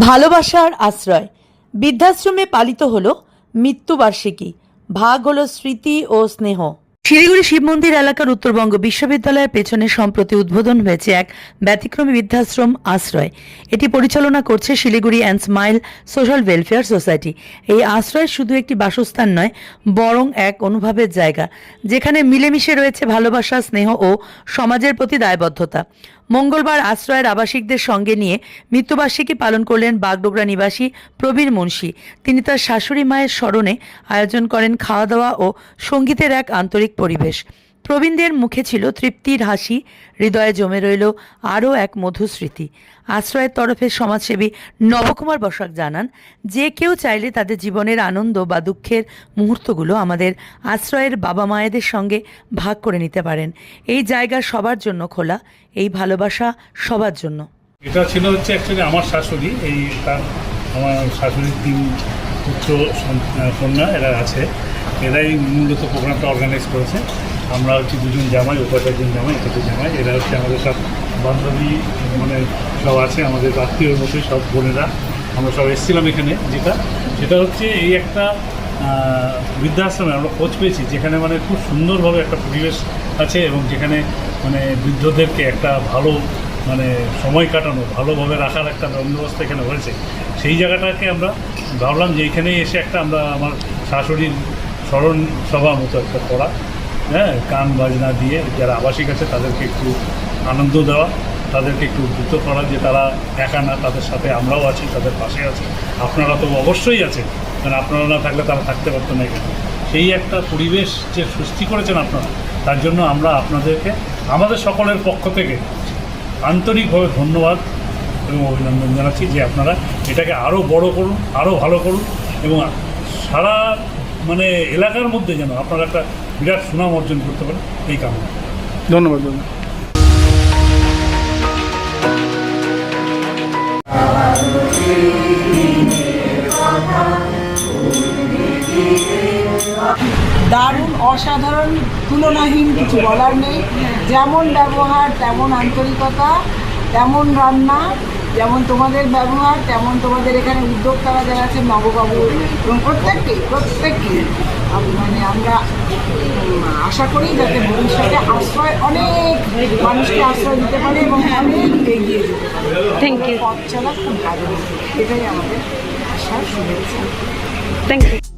ভালোবাসার আশ্রয়। বৃদ্ধাশ্রমে পালিত হল মৃত্যুবার্ষিকী। ভাগ হল স্মৃতি ও স্নেহ। শিলিগুড়ি শিব মন্দির এলাকার উত্তরবঙ্গ বিশ্ববিদ্যালয়ের পেছনে সম্প্রতি উদ্বোধন হয়েছে এক ব্যতিক্রমী বৃদ্ধাশ্রম আশ্রয়। এটি পরিচালনা করছে Siliguri and smile social welfare society. এই আশ্রয় শুধু একটি বাসস্থান নয়, বরং এক অনুভবের জায়গা, যেখানে মিলেমিশে রয়েছে ভালোবাসা, স্নেহ ও সমাজের প্রতি দায়বদ্ধতা। মঙ্গলবার আশ্রয়ের আবাসিকদের সঙ্গে নিয়ে মৃত্যুবার্ষিকী পালন করলেন বাগডোগরা নিবাসী প্রবীর মুন্সি। তিনি তার শাশুড়ি মায়ের স্মরণে আয়োজন করেন খাওয়া দাওয়া ও সঙ্গীতের এক আন্তরিক পরিবেশ। প্রবীণদের মুখে ছিল তৃপ্তির হাসি, হৃদয়ে জমে রইল আরও এক মধু স্মৃতি। আশ্রয়ের তরফে সমাজসেবী নবকুমার বসাক জানান, যে কেউ চাইলে তাদের জীবনের আনন্দ বা দুঃখের মুহূর্তগুলো আমাদের আশ্রয়ের বাবা মায়েদের সঙ্গে ভাগ করে নিতে পারেন। এই জায়গা সবার জন্য খোলা, এই ভালোবাসা সবার জন্য। এটা ছিল হচ্ছে অ্যাকচুয়ালি আমার শাশুড়ি, এই তার, আমার শাশুড়ির তিন পুত্র কন্যা এরা আছে। এরাই মূলত প্রোগ্রামটা অর্গানাইজ করেছে। আমরা হচ্ছে দুজন জামাই ওপার একজন জামাই এটা জামাই। এরা হচ্ছে আমাদের সব বান্ধবী মানে সব আছে, আমাদের আত্মীয়র মতোই সব বোনেরা। আমরা সব এসেছিলাম এখানে, যেটা, সেটা হচ্ছে এই একটা বৃদ্ধাশ্রমে আমরা খোঁজ পেয়েছি, যেখানে মানে খুব সুন্দরভাবে একটা পরিবেশ আছে এবং যেখানে মানে বৃদ্ধদেরকে একটা ভালো মানে সময় কাটানো, ভালোভাবে রাখার একটা বন্দোবস্ত এখানে হয়েছে। সেই জায়গাটাকে আমরা ভাবলাম যে এখানেই এসে একটা আমরা আমার শাশুড়ির স্মরণ সভা মতো একটা করা। হ্যাঁ গান বাজনা দিয়ে যারা আবাসিক আছে, তাদেরকে একটু আনন্দ দেওয়া, তাদেরকে একটু উদ্বুদ্ধ করা যে তারা একা না, তাদের সাথে আমরাও আছি, তাদের পাশে আছি। আপনারা তো অবশ্যই আছেন। কারণ আপনারা না থাকলে তারা থাকতে পারতো না এখানে। সেই একটা পরিবেশ যে সৃষ্টি করেছেন আপনারা, তার জন্য আমরা আপনাদেরকে, আমাদের সকলের পক্ষ থেকে আন্তরিকভাবে ধন্যবাদ এবং অভিনন্দন জানাচ্ছি যে আপনারা এটাকে আরও বড় করুন আরও ভালো করুন এবং সারা মানে এলাকার মধ্যে যেন আপনারা একটা বিরাট সুনাম অর্জন করতে পারেন এই কামনা। ধন্যবাদ দাদা দারুণ অসাধারণ তুলনাহীন কিছু বলার নেই। যেমন ব্যবহার তেমন আন্তরিকতা তেমন রান্না যেমন তোমাদের ব্যবহার তেমন তোমাদের এখানে উদ্যোক্তারা যারা আছে নববাবু এবং প্রত্যেককেই প্রত্যেককেই মানে আমরা আশা করি যাতে ভবিষ্যতে আশ্রয় অনেক মানুষকে আশ্রয় দিতে পারে এবং অনেক এগিয়ে যেতে পারে। Thank you. পথ চলা খুব ভালো। এটাই আমাদের আশার শুভেচ্ছা। Thank you